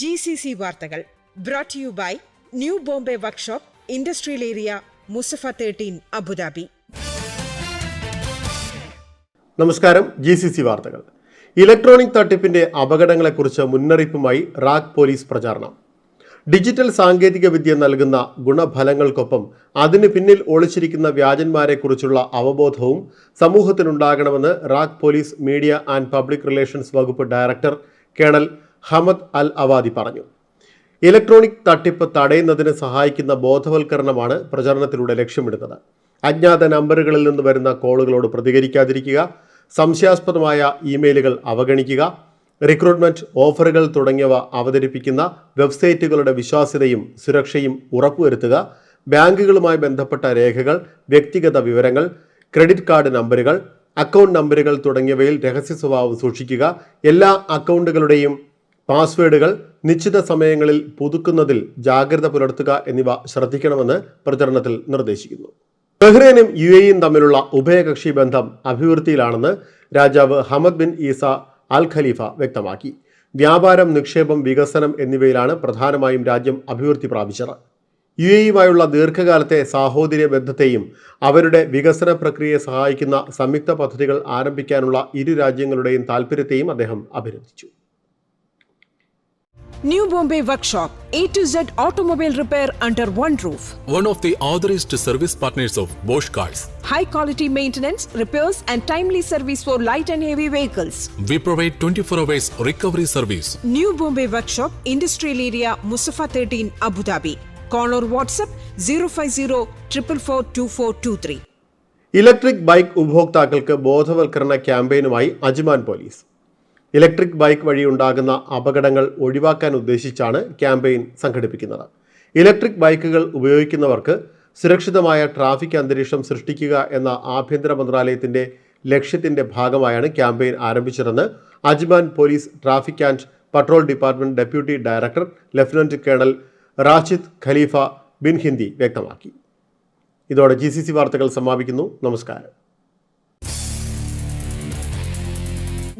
G C C വാർത്തകൾ brought you by new Bombay workshop industrial area Musaffah thirteen Abu Dhabi നമസ്കാരം G C C വാർത്തകൾ. Electronic തട്ടിപ്പിന്റെ അപകടങ്ങളെക്കുറിച്ച് മുന്നറിയിപ്പുമായി RAK police പ്രചാരണം. ഡിജിറ്റൽ സാങ്കേതിക വിദ്യ നൽകുന്ന ഗുണഫലങ്ങൾക്കൊപ്പം അതിന് പിന്നിൽ ഒളിച്ചിരിക്കുന്ന വ്യാജന്മാരെക്കുറിച്ചുള്ള അവബോധവും സമൂഹത്തിനുണ്ടാകണമെന്ന് RAK police media and public relations വകുപ്പ് director colonel Hamad Al Awadi പറഞ്ഞു. ഇലക്ട്രോണിക് തട്ടിപ്പ് തടയുന്നതിന് സഹായിക്കുന്ന ബോധവൽക്കരണമാണ് പ്രചരണത്തിലൂടെ ലക്ഷ്യമിടുന്നത്. അജ്ഞാത നമ്പറുകളിൽ നിന്ന് വരുന്ന കോളുകളോട് പ്രതികരിക്കാതിരിക്കുക സംശയാസ്പദമായ ഇമെയിലുകൾ അവഗണിക്കുക റിക്രൂട്ട്മെന്റ് ഓഫറുകൾ തുടങ്ങിയവ അവതരിപ്പിക്കുന്ന വെബ്സൈറ്റുകളുടെ വിശ്വാസ്യതയും സുരക്ഷയും ഉറപ്പുവരുത്തുക ബാങ്കുകളുമായി ബന്ധപ്പെട്ട രേഖകൾ വ്യക്തിഗത വിവരങ്ങൾ ക്രെഡിറ്റ് കാർഡ് നമ്പറുകൾ അക്കൗണ്ട് നമ്പറുകൾ തുടങ്ങിയവയിൽ രഹസ്യ സ്വഭാവം സൂക്ഷിക്കുക എല്ലാ അക്കൗണ്ടുകളുടെയും പാസ്വേഡുകൾ നിശ്ചിത സമയങ്ങളിൽ പുതുക്കുന്നതിൽ ജാഗ്രത പുലർത്തുക എന്നിവ ശ്രദ്ധിക്കണമെന്ന് പ്രചരണത്തിൽ നിർദ്ദേശിക്കുന്നു. ബഹ്റൈനും യു എയും തമ്മിലുള്ള ഉഭയകക്ഷി ബന്ധം അഭിവൃദ്ധിയിലാണെന്ന് രാജാവ് Hamad bin Isa Al Khalifa വ്യക്തമാക്കി. വ്യാപാരം നിക്ഷേപം വികസനം എന്നിവയിലാണ് പ്രധാനമായും രാജ്യം അഭിവൃദ്ധി പ്രാപിച്ചത്. യു എയുമായുള്ള ദീർഘകാലത്തെ സാഹോദര്യ ബന്ധത്തെയും അവരുടെ വികസന പ്രക്രിയയെ സഹായിക്കുന്ന സംയുക്ത പദ്ധതികൾ ആരംഭിക്കാനുള്ള ഇരു രാജ്യങ്ങളുടെയും താൽപ്പര്യത്തെയും അദ്ദേഹം അഭിനന്ദിച്ചു. New Bombay workshop A to Z automobile repair under one roof one of the authorized service partners of Bosch Cars. high quality maintenance, repairs, and timely service for light and heavy vehicles. We provide 24 hours recovery service. New Bombay Workshop, Industrial Area, Musafa 13, Abu Dhabi. Call or WhatsApp 050 444 electric bike ഉപഭോക്താക്കൾക്ക് ബോധവൽക്കരണ ക്യാമ്പയിനുമായി Ajman police Electric bike വഴി ഉണ്ടാകുന്ന അപകടങ്ങൾ ഒഴിവാക്കാൻ ഉദ്ദേശിച്ചാണ് campaign സംഘടിപ്പിക്കുന്നത്. Electric ബൈക്കുകൾ ഉപയോഗിക്കുന്നവർക്ക് സുരക്ഷിതമായ ട്രാഫിക് അന്തരീക്ഷം സൃഷ്ടിക്കുക എന്ന ആഭ്യന്തര മന്ത്രാലയത്തിന്റെ ലക്ഷ്യത്തിന്റെ ഭാഗമായാണ് campaign ആരംഭിച്ചതെന്ന് Ajman police traffic and patrol department deputy director lieutenant colonel Rashid Khalifa bin Hindi വ്യക്തമാക്കി. ഇതോടെ ജി സി സി വാർത്തകൾ സമാപിക്കുന്നു. നമസ്കാരം.